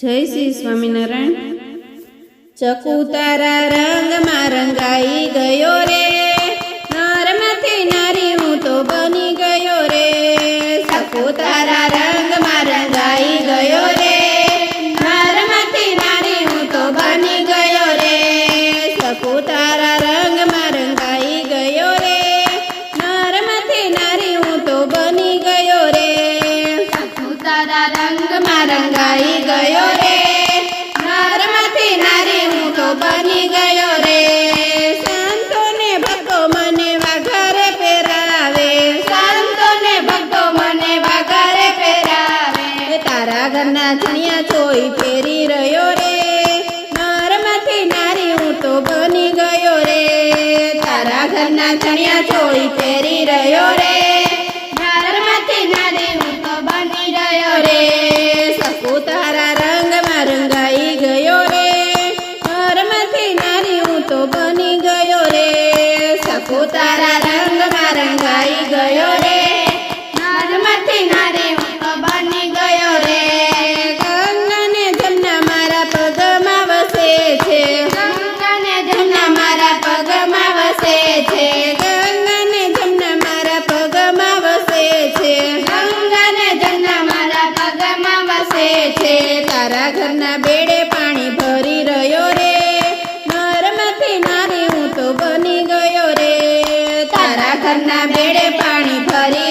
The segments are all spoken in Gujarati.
જય શ્રી સ્વામિનારાયણ. ચકુતારા રંગમાં રંગાઈ ગયો રે. રંગમાં રંગાઈ ગયો રે. નરમાંથી નારી હું તો બની ગયો રે. સંતોને ભક્તો મને વાઘારે પહેરાવે. સંતોને ભક્તો મને વાઘારે પહેરાવે. તારા ઘરના ચણિયા ચોઈ પહેરી રહ્યો રે. નરમાંથી નારી હું બની ગયો રે. તારા ઘરના ચણિયા ચોઈ પહેરી રહ્યો રે. उतारा रंग मारंगाई. ઘરના બેડે પાણી ભરી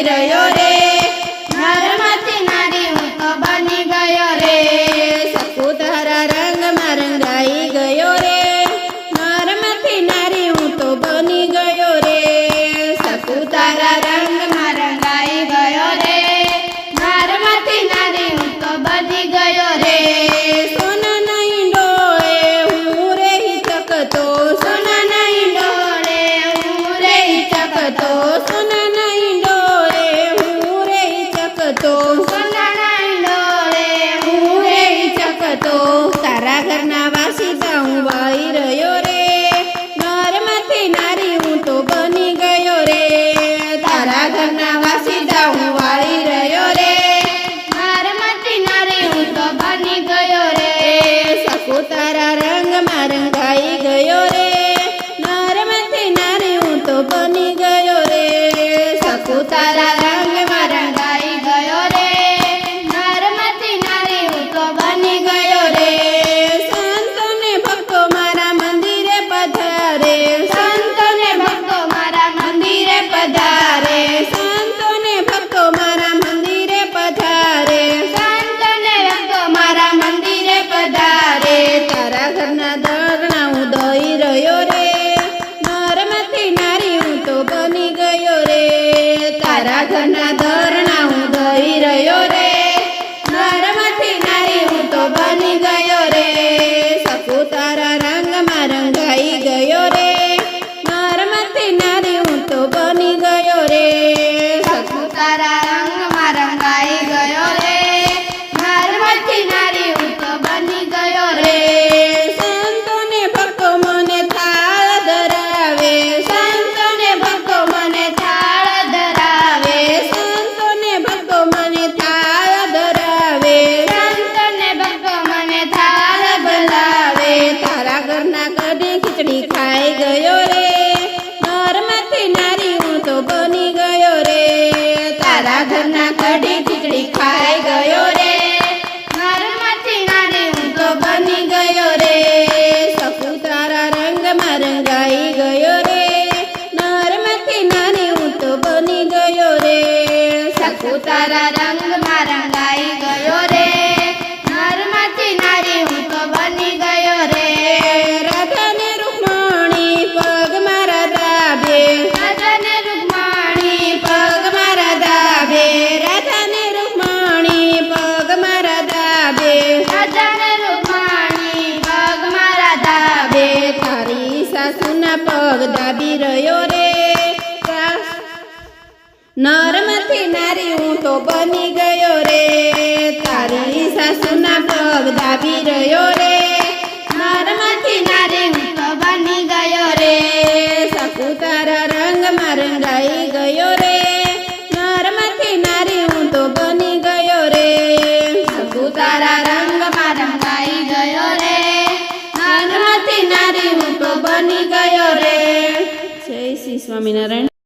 ಧನವ ઉતારા રંગ મારા ગાઈ ગયો રે નરમાંથી નારી હું તો બની ગયો રે રાધાને રૂકમણી પગ મારા દાબે રાધાને રૂકમણી પગ મારા દાબે રાધાને રૂકમણી પગ મારા દાબે રાધાને રૂકમણી પગ મારા દાબે તારી સાસુના પગ દાબી રહ્યો રે નરમ મારી હું તો બની ગયો રે. તારી સાસુના પગ દાબી રહ્યો રે. તો બની ગયો રે. સકુ રંગમાં રંગાઈ ગયો રે. નરમાંથી નારી તો બની ગયો રે. સકુ રંગમાં રંગાઈ ગયો રે. નરમાંથી નારી તો બની ગયો રે. જય શ્રી સ્વામિનારાયણ.